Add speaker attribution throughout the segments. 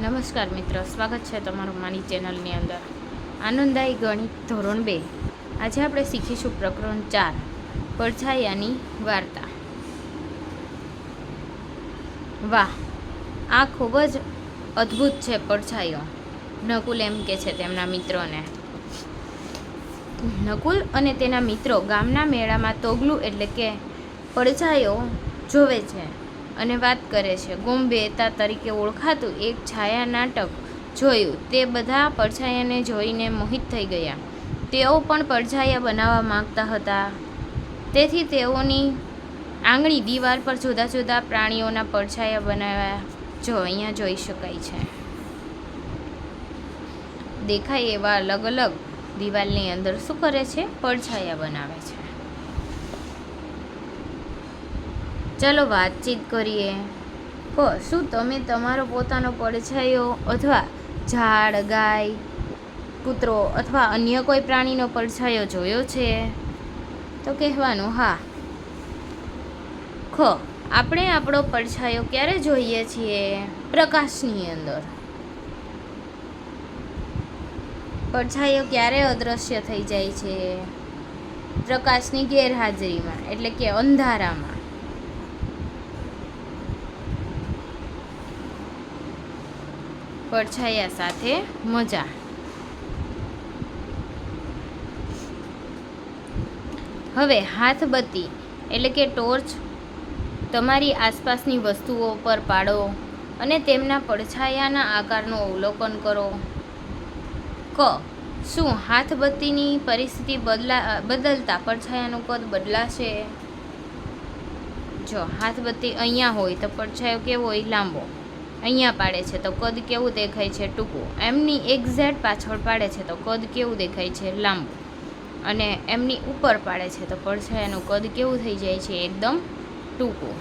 Speaker 1: નમસ્કાર મિત્રો, સ્વાગત છે તમારું મારી ચેનલની અંદર. આનંદાઈ ગણિત ધોરણ બે. આજે આપણે શીખીશું પ્રકરણ ચાર, પડછાયાની વાર્તા. વાહ, આ ખૂબ જ અદ્ભુત છે પડછાયો. નકુલ એમ કે છે તેમના મિત્રોને. નકુલ અને તેના મિત્રો ગામના મેળામાં તોગલું એટલે કે પડછાયો જોવે છે. અને વાત કરે છે. ગોમ્બેતા તરીકે ઓળખાતું એક છાયા નાટક જોયું. તે બધા પડછાયાને જોઈને મોહિત થઈ ગયા. તેઓ પણ પડછાયા બનાવવા માંગતા હતા. તેથી તેઓની આંગળી દીવાલ પર જુદા જુદા પ્રાણીઓના પડછાયા બનાવ્યા જો અહીંયા જોઈ શકાય છે. દેખાય એવા અલગ અલગ દિવાલની અંદર શું કરે છે? પડછાયા બનાવે છે. ચાલો વાતચીત કરીએ. કહો શું તમે તમારો પોતાનો પડછાયો અથવા ઝાડ, ગાય, કૂતરો અથવા અન્ય કોઈ પ્રાણીનો પડછાયો જોયો છે? તો કહેવાનું, હા. ખ આપણે આપણો પડછાયો ક્યારે જોઈએ છીએ? પ્રકાશની અંદર. પડછાયો ક્યારે અદૃશ્ય થઈ જાય છે? પ્રકાશની ગેરહાજરીમાં, એટલે કે અંધારામાં. પડછાયા સાથે મજા. હવે હાથબત્તી એટલે કે ટોર્ચ, તમારી આસપાસની વસ્તુઓ પર પાડો અને તેમના પડછાયાના આકારનું અવલોકન કરો. ક, શું હાથબત્તીની પરિસ્થિતિ બદલા, બદલતા પડછાયાનું કદ બદલાશે? જો હાથબત્તી અહીંયા હોય તો પડછાયો કેવો હોય? લાંબો. અહીંયા પાડે છે તો કદ કેવું દેખાય છે ટૂંકું? એમની એક્ઝેટ પાછળ પાડે છે તો કદ કેવું દેખાય છે લાંબુ? અને એમની ઉપર પાડે છે તો પડછાયાનું કદ કેવું થઈ જાય છે એકદમ ટૂંકું.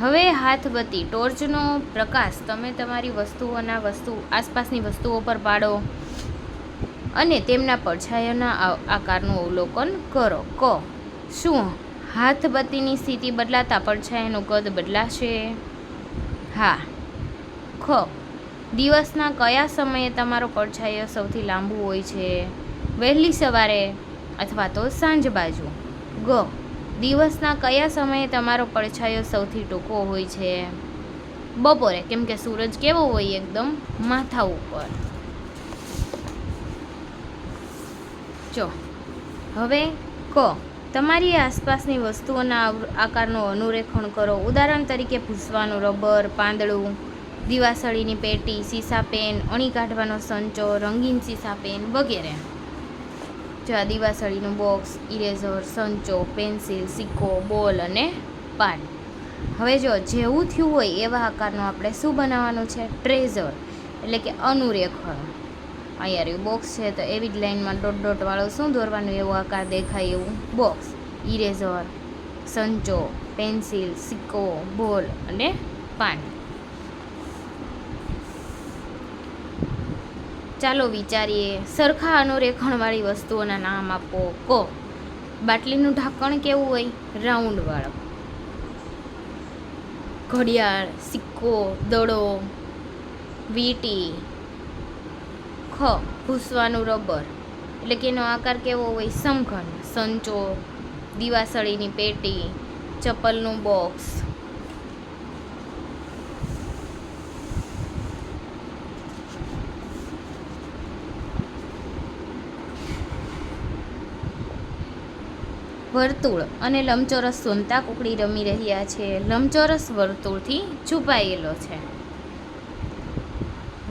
Speaker 1: હવે હાથબત્તી ટોર્ચનો પ્રકાશ તમે તમારી વસ્તુઓના વસ્તુ, આસપાસની વસ્તુઓ પર પાડો અને તેમના પડછાયાના આકારનું અવલોકન કરો. ક, શું હાથબત્તીની સ્થિતિ બદલાતા પડછાયાનું કદ બદલાશે? હા. ખ દિવસના કયા સમયે તમારો પડછાયો સૌથી લાંબુ હોય છે? વહેલી સવારે અથવા તો સાંજ બાજુ? ગ. દિવસના કયા સમયે તમારો પડછાયો સૌથી ટૂંકો હોય છે? બપોરે, કેમ કે સૂરજ કેવો હોય એકદમ માથા ઉપર. જો, હવે ક. તમારી આસપાસની વસ્તુઓના આકારનું અનુરેખણ કરો. ઉદાહરણ તરીકે ભૂસવાનું રબર, પાંદડું દિવાસળીની પેટી, સીસા પેન, અણી કાઢવાનો સંચો, રંગીન સીસા પેન વગેરે. જો આ દિવાસળીનું બોક્સ, ઇરેઝર, સંચો, પેન્સિલ, સિક્કો, બોલ અને પાન. હવે જો જેવું થયું હોય એવા આકારનું આપણે શું બનાવવાનું છે? ટ્રેઝર, એટલે કે અનુરેખણ. અહીંયા રહ્યું બોક્સ છે, તો એવી જ લાઈનમાં ડોટ ડોટ વાળો શું દોરવાનું એવો આકાર દેખાય એવું? બોક્સ, ઇરેઝર, સંચો, પેન્સિલ, સિક્કો, બોલ અને પાન. ચાલો વિચારીએ, સરખા અનુરેખણવાળી વસ્તુઓના નામ આપો. કો. બાટલીનું ઢાંકણ કેવું હોય? રાઉન્ડવાળો ઘડિયાળ, સિક્કો, દડો, વીંટી. ખ. ભૂસવાનું રબર. એટલે કે એનો આકાર કેવો હોય? સમઘન, સંચો, દિવાસળીની પેટી, ચપ્પલનું બોક્સ. વર્તુળ અને લંબચોરસ સોનતા કુકડી રમી રહ્યા છે. લંબચોરસ વર્તુળથી છુપાયેલો છે.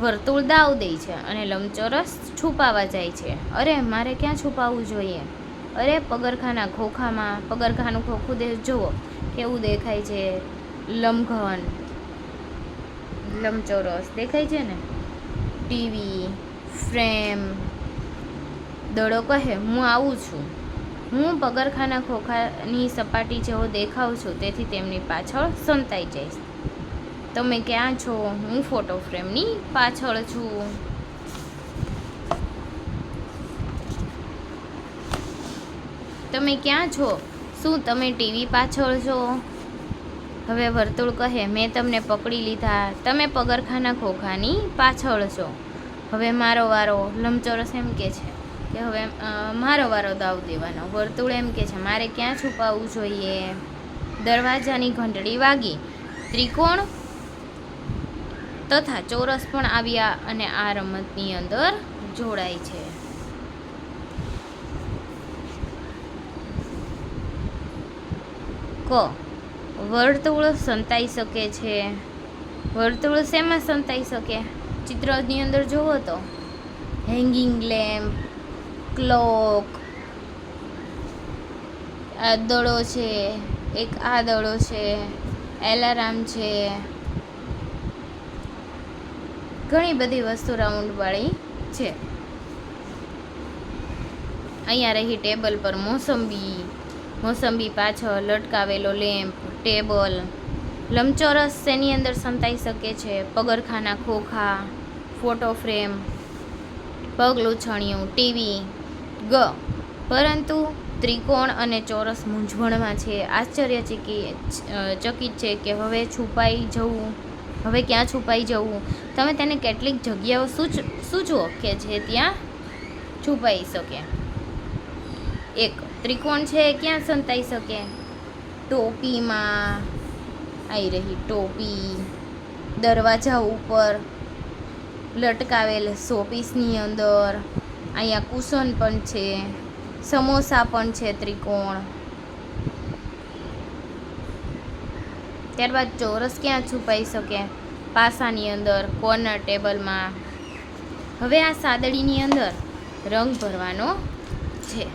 Speaker 1: વર્તુળ દાવ દે છે અને લંબચોરસ છુપાવા જાય છે. અરે, મારે ક્યાં છુપાવવું જોઈએ? અરે, પગરખાના ખોખામાં, પગરખાનું ખોખું દે, જુઓ, કેવું દેખાય છે. લંબઘન, લંબચોરસ દેખાય છે ને? ટીવી, ફ્રેમ, દડો કહે, હું આવું છું. હું પગરખાના ખોખાની સપાટી જેવો દેખાઉં છું, તેથી તેમની પાછળ સંતાઈ જઈશ. તમે ક્યાં છો? હું ફોટો ફ્રેમની પાછળ છું. તમે ક્યાં છો? શું તમે ટીવી પાછળ છો? હવે વર્તુળ કહે, મેં તમને પકડી લીધા. તમે પગરખાના ખોખાની પાછળ છો. હવે મારો વારો લંબચોરસ એમ કે છે. કે હવે મારો વારો દાવ દેવાનો. વર્તુળ એમ કે છે, મારે ક્યાં છુપાવવું જોઈએ? દરવાજાની ઘંટડી વાગી. ત્રિકોણ તથા ચોરસ પણ આવ્યા અને આ રમતની અંદર જોડાય છે. ક. વર્તુળ સંતાઈ શકે છે. વર્તુળ શેમાં સંતાઈ શકે? ચિત્રની અંદર જુઓ તો. હેંગિંગ લેમ્પ ક્લોક આ દડો છે. એક આ દડો છે. એલાર્મ છે. ઘણી બધી વસ્તુ રાઉન્ડવાળી છે. અહીંયા રહી ટેબલ પર મોસંબી. મોસંબી પાછળ લટકાવેલો લેમ્પ, ટેબલ. લંબચોરસ તેની અંદર સંતાઈ શકે છે? પગરખાના ખોખા, ફોટો ફ્રેમ, પગલું છણિયું, ટીવી. ગ. પરંતુ ત્રિકોણ અને ચોરસ મૂંઝવણમાં છે. આશ્ચર્યચકિત ચકિત છે કે હવે છુપાઈ જવું. હવે ક્યાં છુપાઈ જવું? તમે તેને કેટલીક જગ્યાઓ સૂચ, સૂચવો કે જે ત્યાં છુપાઈ શકે? એક, ત્રિકોણ છે ક્યાં સંતાઈ શકે? ટોપીમાં આવી રહી ટોપી, દરવાજા ઉપર લટકાવેલ શોપીસની અંદર અહીંયા કુશન પણ છે, સમોસા પણ છે ત્રિકોણ. ત્યારબાદ ચોરસ ક્યાં છુપાઈ શકે? પાસાની અંદર, કોર્નર ટેબલમાં. હવે આ સાદડીની અંદર રંગ ભરવાનો છે.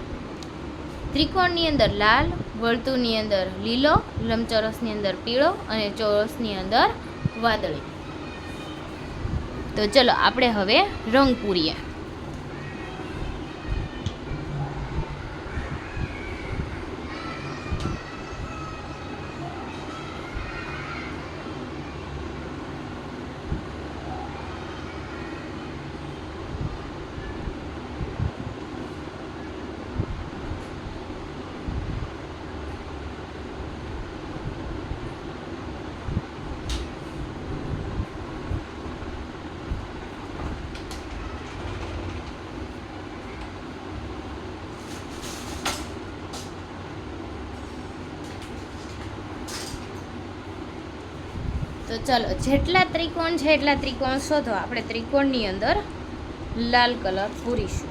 Speaker 1: ત્રિકોણની અંદર લાલ, વર્તુળની અંદર લીલો, લંબચોરસની અંદર પીળો અને ચોરસની અંદર વાદળી. તો ચલો, આપણે હવે રંગ પૂરીએ. ચલો, જેટલા ત્રિકોણ છે એટલા ત્રિકોણ શોધો. આપણે ત્રિકોણની અંદર લાલ કલર પૂરીશું.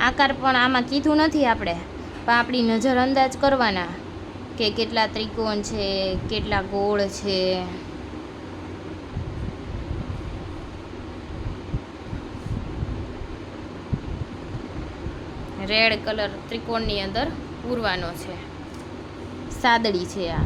Speaker 1: આકાર પણ આમાં કીધું નથી આપણે. પણ આપણી નજર અંદાજ કરવાના કે કેટલા ત્રિકોણ છે, કેટલા ગોળ છે. રેડ કલર ત્રિકોણની અંદર પૂરવાનો છે. સાદડી છે આ.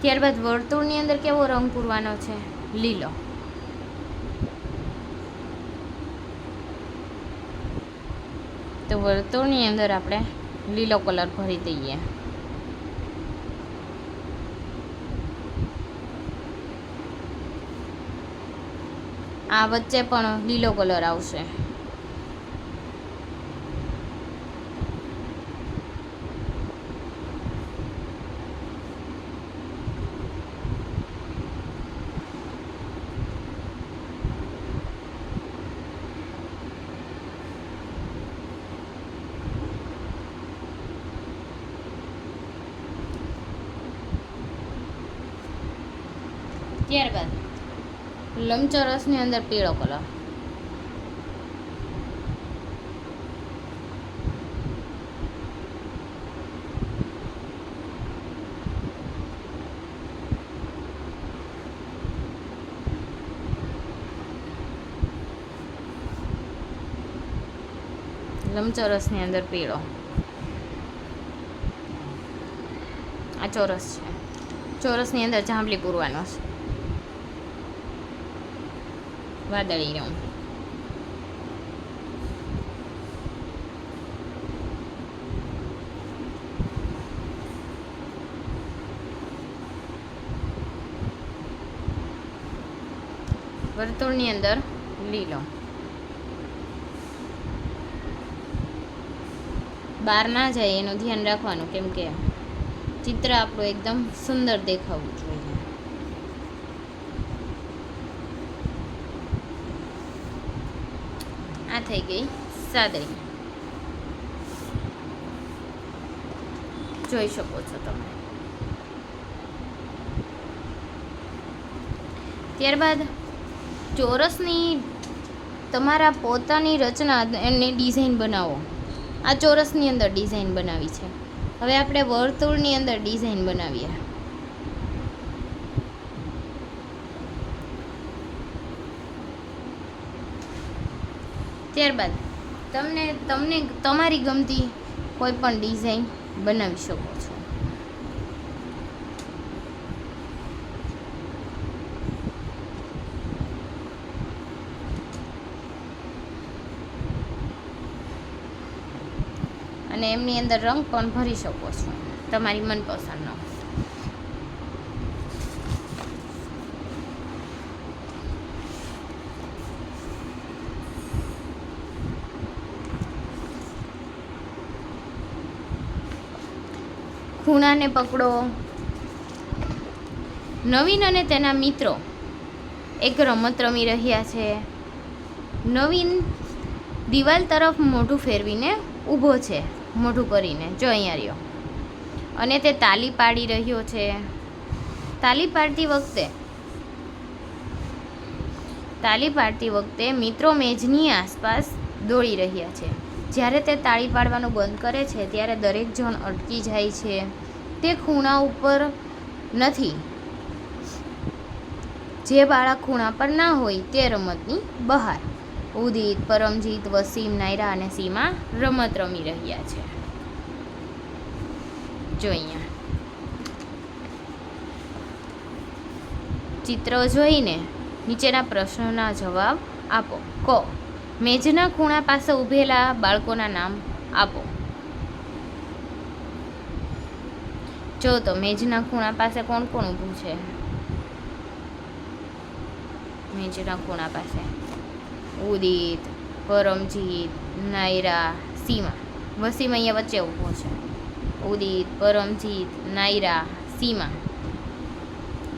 Speaker 1: ત્યારબાદ વર્તુળની અંદર કેવો રંગ પૂરવાનો છે? લીલો. તો વર્તુળની અંદર આપણે લીલો કલર ભરી દઈએ. આ વચ્ચે પણ લીલો કલર આવશે ત્યારબાદ લંબચોરસની અંદર પીળો કલર. લંબચોરસની અંદર પીળો. આ ચોરસ છે. ચોરસની અંદર જાંબલી પૂરવાનો છે. વાદળીનો વર્તુળની અંદર લીલો બહાર ના જાય એનું ધ્યાન રાખવાનું, કેમ કે ચિત્ર આપણું એકદમ સુંદર દેખાવું આ થઈ ગઈ સાદરી. જોઈ શકો છો તમે. ત્યારબાદ ચોરસની તમારા પોતાની રચના એની ડિઝાઇન બનાવો. આ ચોરસની અંદર ડિઝાઇન બનાવી છે. હવે આપણે વર્તુળની અંદર ડિઝાઇન બનાવીએ. ત્યારબાદ તમને તમને તમારી ગમતી કોઈ પણ ડિઝાઇન બનાવી શકો છો. અને એમની અંદર રંગ પણ ભરી શકો છો. તમારી મનપસંદનો. ખૂણાને પકડો. નવીન અને તેના મિત્રો એક રમત રમી રહ્યા છે. નવીન દિવાલ તરફ મોઢું ફેરવીને ઊભો છે, મોઢું કરીને. જો અહીંયા રહ્યો. અને તે તાલી પાડી રહ્યો છે. તાલી પાડતી વખતે, તાલી પાડતી વખતે મિત્રો મેજની આસપાસ દોડી રહ્યા છે. જ્યારે તે તાળી પાડવાનું બંધ કરે છે, ત્યારે દરેક જણ અટકી જાય છે. તે ખૂણા ઉપર નથી. જે બાળક ખૂણા પર ના હોય તે રમતની બહાર. ઉદિત, પરમજીત, વસીમ, નાયરા અને સીમા રમત રમી રહ્યા છે. જો અહીંયા. ચિત્ર જોઈને નીચેના પ્રશ્નોના જવાબ આપો. કો. મેજના ખૂણા પાસે ઊભેલા બાળકોના નામ આપો. જો તો મેજના ખૂણા પાસે કોણ કોણ ઊભું છે? મેજના ખૂણા પાસે. ઉદિત, પરમજીત, નાયરા, સીમા. વસીમ અહીંયા વચ્ચે ઊભો છે. ઉદિત, પરમજીત, નાયરા, સીમા.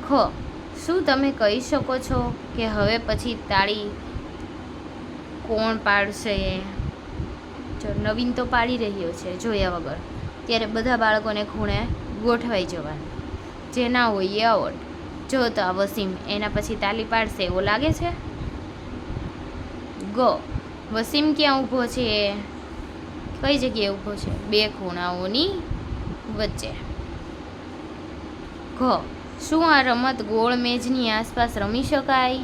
Speaker 1: ખ, શું તમે કહી શકો છો કે હવે પછી તાળી કોણ પાડશે? જો નવીન તો પાડી રહ્યો છે જોયા વગર. ત્યારે બધા બાળકોને ખૂણે ગોઠવાઈ જવાનું જે ના હોય એ આવડ જો તો આ વસીમ એના પછી તાલી પાડશે એવો લાગે છે? ગો. વસીમ ક્યાં ઊભો છે? કઈ જગ્યાએ ઊભો છે? બે ખૂણાઓની વચ્ચે. ઘ. શું આ રમત ગોળ મેજની આસપાસ રમી શકાય?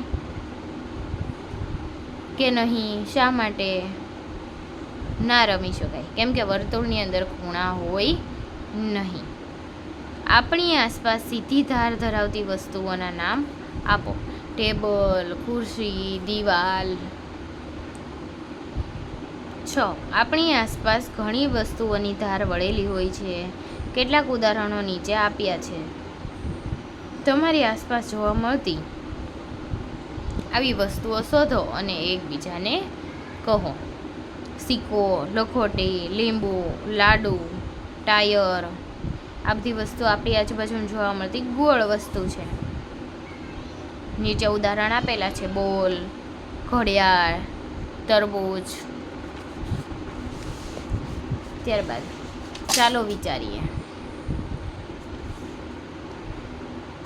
Speaker 1: કે નહીં? શા માટે ના રમી શકાય? કેમ કે વર્તુળની અંદર ખૂણા હોય નહીં. આપણી આસપાસ સીધી ધાર ધરાવતી વસ્તુઓના નામ આપો. ટેબલ, ખુરશી, દિવાલ. છ. આપણી આસપાસ ઘણી વસ્તુઓની ધાર વળેલી હોય છે. કેટલાક ઉદાહરણો નીચે આપ્યા છે. તમારી આસપાસ જોવા મળતી આવી વસ્તુઓ શોધો અને એકબીજાને કહો. સિક્કો, લખોટી, લીંબુ, લાડુ, ટાયર. આ બધી વસ્તુ આપણી આજુબાજુ જોવા મળતી ગોળ વસ્તુ છે. નીચે ઉદાહરણ આપેલા છે, બોલ, ઘડિયાળ, તરબૂચ. ત્યારબાદ ચાલો વિચારીએ.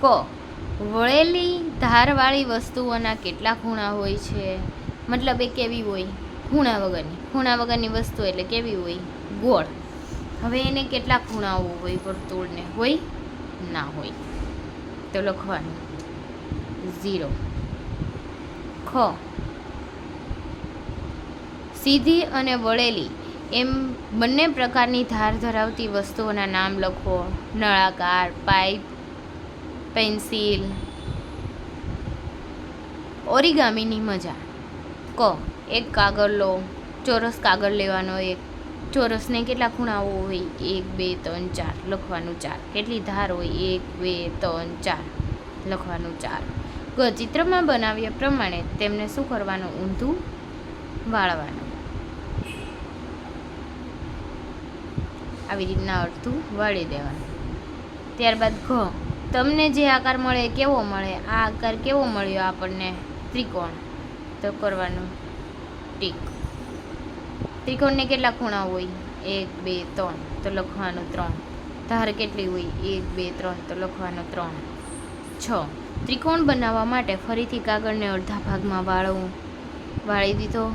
Speaker 1: ક, વળેલી ધારવાળી વસ્તુઓના કેટલા ખૂણા હોય છે? મતલબ એ કેવી હોય? ખૂણા વગરની ખૂણા વગરની વસ્તુ એટલે કેવી હોય? ગોળ. હવે એને કેટલા ખૂણાઓ હોય વર્તુળને હોય? ના હોય. તો લખવાનું. ઝીરો. ખ. સીધી અને વળેલી. એમ બંને પ્રકારની ધાર ધરાવતી વસ્તુઓના નામ લખો. નળાકાર, પાઇપ, પેન્સિલ. ઓરિગામીની મજા. ક. એક કાગળ લો. ચોરસ કાગળ લેવાનો એક ચોરસને કેટલા ખૂણાઓ હોય? એક, બે, ત્રણ, ચાર. લખવાનું ચાર. કેટલી ધાર હોય? એક, બે, ત્રણ, ચાર. લખવાનું ચાર. ગ, ચિત્રમાં બનાવ્યા પ્રમાણે તેમને શું કરવાનું? ઊંધું વાળવાનું. આવી રીતના અડધું વાળી દેવાનું. ત્યારબાદ ઘ. તમને જે આકાર મળે, કેવો મળે? આ આકાર કેવો મળ્યો આપણને? ત્રિકોણ. તો કરવાનું ટીક. ત્રિકોણને કેટલા ખૂણા હોય? એક, બે, ત્રણ. તો લખવાનું ત્રણ. ધાર કેટલી હોય? એક, બે, ત્રણ. તો લખવાનું ત્રણ. છ. ત્રિકોણ બનાવવા માટે ફરીથી કાગળને અડધા ભાગમાં વાળવું. વાળી દીધો.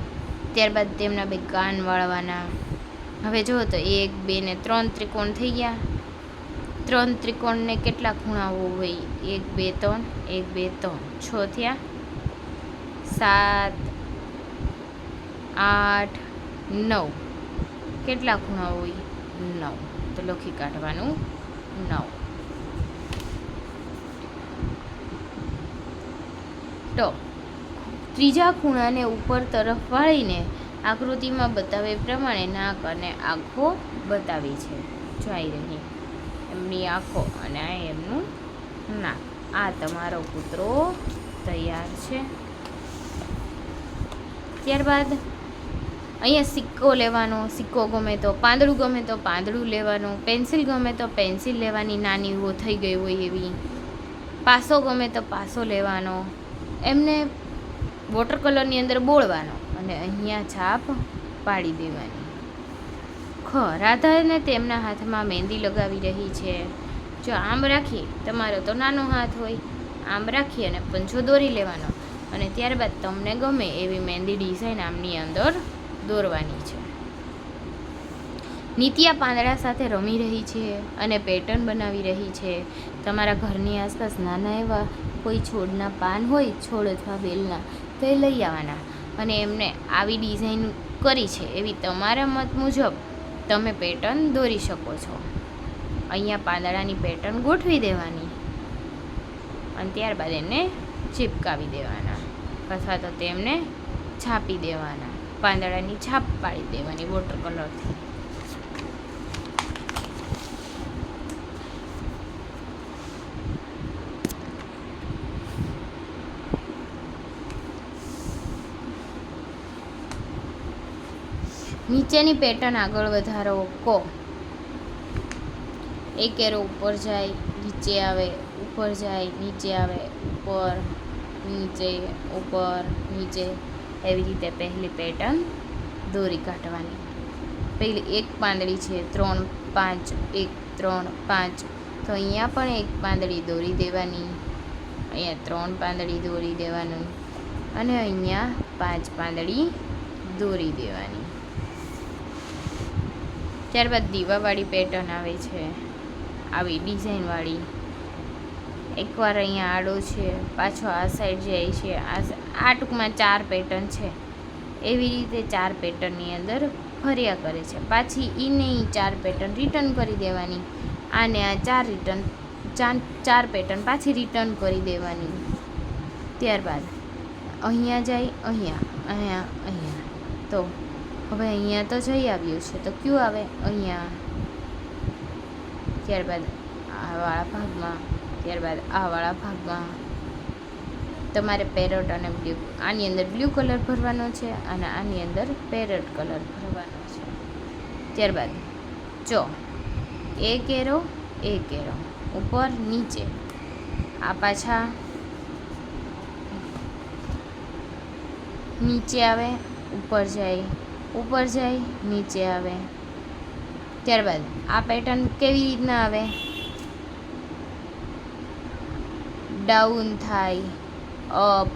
Speaker 1: ત્યારબાદ તેમના બે કાન વાળવાના. હવે જુઓ તો એક, બે ને ત્રણ ત્રિકોણ થઈ ગયા. ત્રણ ત્રિકોણને કેટલા ખૂણાઓ હોય? એક, બે, ત્રણ. એક, બે, ત્રણ. છ થયા. સાત, આઠ નવ. કેટલા ખૂણા હોય? નવ. તો લખી કાઢવાનું. નવ. તો ત્રીજા ખૂણાને ઉપર તરફ વાળીને આકૃતિમાં બતાવે પ્રમાણે નાક અને આંખો બતાવી છે. જોઈ રહી એમની આંખો અને આ એમનું નાક. આ તમારો કૂતરો તૈયાર છે. ત્યારબાદ અહીંયા સિક્કો લેવાનો, સિક્કો ગમે તો પાંદડું ગમે તો પાંદડું લેવાનું, પેન્સિલ ગમે તો પેન્સિલ લેવાની, નાની થઈ ગઈ હોય એવી. પાસો ગમે તો પાસો લેવાનો. એમને વોટર કલરની અંદર બોળવાનો અને અહીંયા છાપ પાડી દેવાની. ખ રાધાને તેમના હાથમાં મહેંદી લગાવી રહી છે. જો આમ રાખી, તમારો તો નાનો હાથ હોય. આમ રાખી અને પંજો દોરી લેવાનો. અને ત્યારબાદ તમને ગમે એવી મહેંદી ડિઝાઇન આમની અંદર દોરવાની છે. નિત્યા પાંદડા સાથે રમી રહી છે અને પેટર્ન બનાવી રહી છે. તમારા ઘરની આસપાસ નાના એવા કોઈ છોડના પાન હોય, છોડ અથવા બેલના, તો એ લઈ આવવાના. અને એમને આવી ડિઝાઇન કરી છે એવી તમારા મત મુજબ તમે પેટર્ન દોરી શકો છો. અહીંયા પાંદડાની પેટર્ન ગોઠવી દેવાની અને ત્યારબાદ એને ચીપકાવી દેવાના. અથવા તો તેમને છાપી દેવાના. પાંદડાની છાપ પાડી દેવાની વોટર કલરથી નીચેની પેટર્ન આગળ વધારો કો. એક એરો ઉપર જાય, નીચે આવે, ઉપર જાય, નીચે આવે, ઉપર, નીચે ઉપર, નીચે. એવી રીતે પહેલી પેટર્ન દોરી કાઢવાની. પહેલી એક પાંદડી છે, ત્રણ પાંચ, એક, ત્રણ પાંચ. તો અહીંયા પણ એક પાંદડી દોરી દેવાની, અહીંયા ત્રણ પાંદડી દોરી દેવાનું અને અહીંયા પાંચ પાંદડી દોરી દેવાની. ત્યારબાદ દીવાવાળી પેટર્ન આવે છે, આવી ડિઝાઇનવાળી. એકવાર અહીંયા આડો છે, પાછો આ સાઈડ જાય છે, આ આ ટૂંકમાં ચાર પેટર્ન છે. એવી રીતે ચાર પેટર્નની અંદર ફર્યા કરે છે. પાછી એને ચાર પેટર્ન રિટર્ન કરી દેવાની. આને આ ચાર રિટર્ન ચાર ચાર પેટર્ન પાછી રિટર્ન કરી દેવાની. ત્યારબાદ અહીંયા જાય, અહીંયા અહીંયા અહીંયા. તો હવે અહીંયા તો જઈ આવ્યું છે. તો ક્યુ આવે? અહીંયા. ત્યારબાદ આ વાળા ભાગમાં ત્યારબાદ આ વાળા ભાગમાં તમારે પેરોટ અને બ્લુ આની અંદર બ્લુ કલર ભરવાનો છે અને આની અંદર પેરોટ કલર ભરવાનો છે. ત્યારબાદ, જો એક એરો એક એરો ઉપર, નીચે, આ પાછા નીચે આવે, ઉપર જાય ઉપર જાય, નીચે આવે. ત્યારબાદ, આ પેટર્ન કેવી રીતના આવે? ડાઉન થાય અપ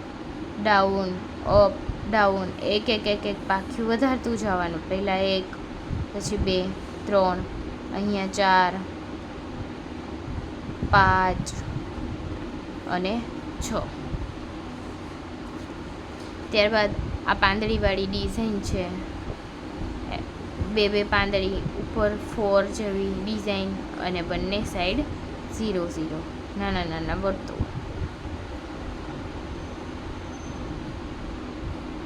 Speaker 1: ડાઉન અપ ડાઉન એક એક એક એક પાખ્યું વધારતું જવાનું. પહેલાં એક, પછી બે, ત્રણ, અહીંયા ચાર, પાંચ અને છ. ત્યારબાદ આ પાંદડીવાળી ડિઝાઇન છે. બે બે પાંદડી ઉપર ફોર જેવી ડિઝાઇન અને બંને સાઈડ ઝીરો ઝીરો નાના નાના વર્તુળ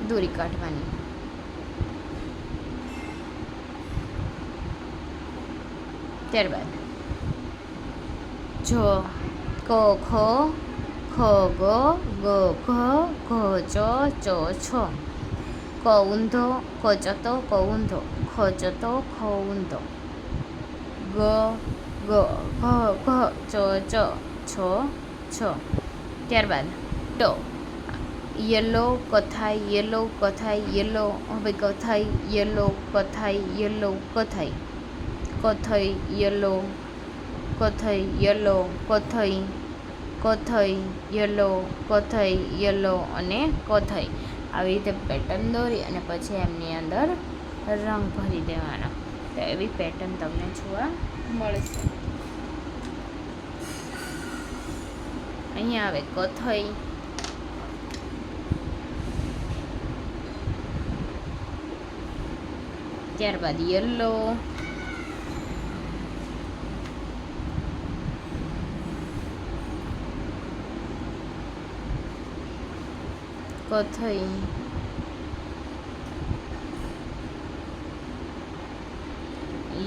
Speaker 1: દોરી કાઢવાની ત્યારબાદ જો ક ખ ખ ગ ગ ઘ ઘ ચ ચ છ ક ઊંધો ક ચતો ક ઊંધો ખ ચતો ખ ઊંધો ગ ગ ઘ ઘ ચ ચ છ છ. ત્યારબાદ ટ. યલો કથાઈ યલો કથાઈ, યલો. હવે કથાઈ, યલો કથાઈ યલો કથાઈ. કથઈ, યલો કથઈ યલો કથઈ. કથઈ, યલો કથઈ, યલો અને કથઈ. આવી રીતે પેટર્ન દોરી અને પછી એમની અંદર રંગ ભરી દેવાનો. તો એવી પેટર્ન તમને જોવા મળશે. અહીંયા આવે કથઈ ત્યારબાદ યલો કથઈ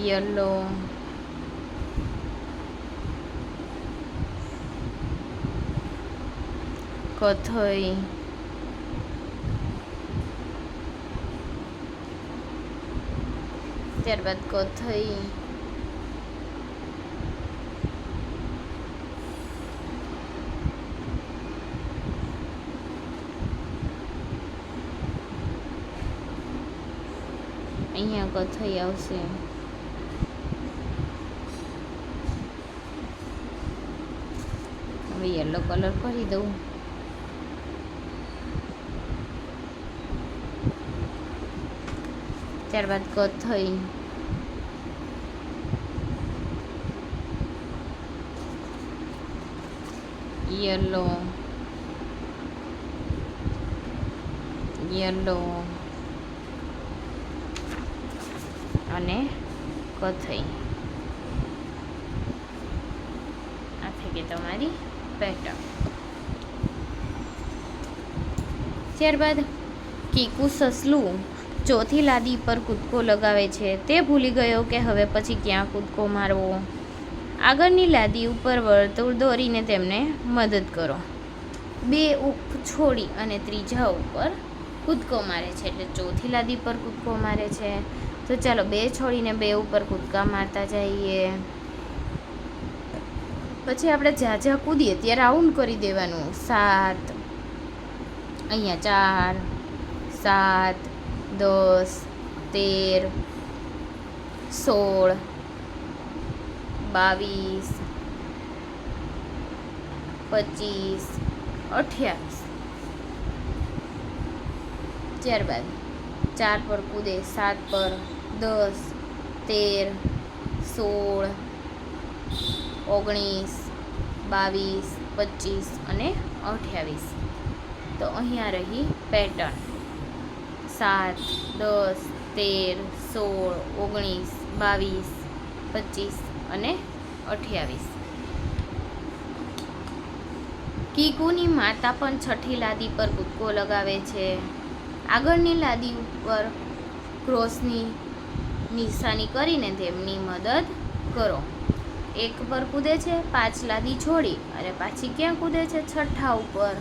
Speaker 1: યલો કથઈ ત્યારબાદ કથઈ અહીંયા કથઈ આવશે. હવે યલો કલર કરી દઉં. ત્યારબાદ કથઈ યલો યલો અને કથઈ આ થઈ ગઈ તમારી પેટર્ન ત્યારબાદ કીકુ સસલું. ચોથી લાદી પર કૂદકો લગાવે છે. તે ભૂલી ગયો કે હવે પછી ક્યાં કૂદકો મારવો? આગળની લાદી ઉપર વર્તુળ દોરીને તેમને મદદ કરો. બે ઉપ છોડી અને ત્રીજા ઉપર કૂદકો મારે છે એટલે ચોથી લાદી પર કૂદકો મારે છે. તો ચાલો બે છોડીને બે ઉપર કૂદકા મારતા જઈએ. પછી આપણે જ્યાં જ્યાં કૂદીએ ત્યાં રાઉન્ડ કરી દેવાનું. સાત, અહીંયા ચાર, સાત દસ, તેર, સોળ, બાવીસ, પચીસ, અઠ્યાવીસ. ત્યારબાદ ચાર પર કૂદે, સાત પર દસ, તેર, સોળ, ઓગણીસ, બાવીસ, પચીસ અને અઠ્યાવીસ. તો અહીંયા રહી પેટર્ન સાત, દસ, તેર, સોળ, ઓગણીસ, બાવીસ, પચીસ અને અઠ્યાવીસ. કીકુની માતા પણ છઠ્ઠી લાદી પર કૂદકો લગાવે છે. આગળની લાદી ઉપર ક્રોસની નિશાની કરીને તેમની મદદ કરો. એક પર કૂદે છે, પાંચ લાદી છોડી અને પાછી ક્યાં કૂદે છે? છઠ્ઠા ઉપર.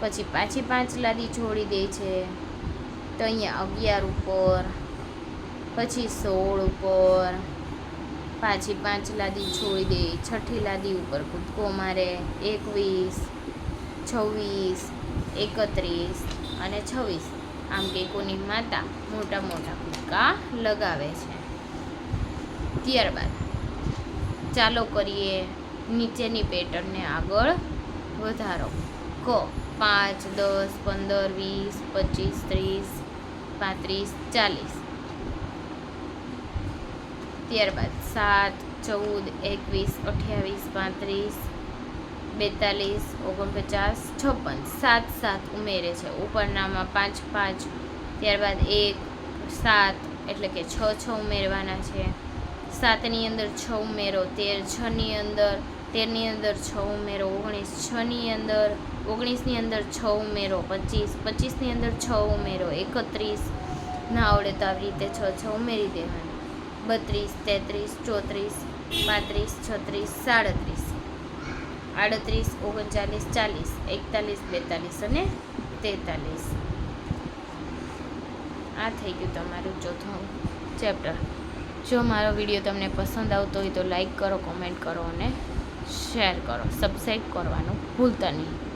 Speaker 1: પછી પાછી પાંચ લાદી છોડી દે છે. તો અહીંયા અગિયાર ઉપર, પછી સોળ ઉપર, પાછી પાંચ લાદી છોડી દે છઠ્ઠી લાદી ઉપર કૂદકો મારે, એકવીસ, છવ્વીસ, એકત્રીસ અને છવ્વીસ. આમ કેકોની માતા મોટા મોટા કૂદકા લગાવે છે. ત્યારબાદ ચાલો કરીએ નીચેની પેટર્નને આગળ વધારો. ક, પાંચ, દસ, પંદર, વીસ, પચીસ, ત્રીસ પાંત્રીસ, ચાલીસ. ત્યારબાદ સાત, ચૌદ, એકવીસ, અઠ્યાવીસ, પાંત્રીસ, બેતાલીસ, ઓગણપચાસ, છપ્પન. સાત સાત ઉમેરે છે. ઉપરનામાં પાંચ પાંચ. ત્યારબાદ એક, સાત, એટલે કે છ છ ઉમેરવાના છે. સાતની અંદર છ ઉમેરો, તેર છની અંદર તેરની અંદર છ ઉમેરો, ઓગણીસ છની અંદર ઓગણીસની અંદર છ ઉમેરો, પચીસ પચીસની અંદર છ ઉમેરો, એકત્રીસ, ના આવડે તો આવી રીતે છ છ ઉમેરી દેવાની. બત્રીસ, તેત્રીસ, ચોત્રીસ, પાંત્રીસ, છત્રીસ, સાડત્રીસ. આડત્રીસ, ઓગણચાલીસ, ચાલીસ, એકતાલીસ, બેતાલીસ અને તેતાલીસ. આ થઈ ગયું તમારું ચોથું ચેપ્ટર. જો મારો વીડિયો તમને પસંદ આવતો હોય તો લાઈક કરો, કોમેન્ટ કરો અને શેર કરો સબસ્ક્રાઈબ કરવાનું ભૂલતા નહીં.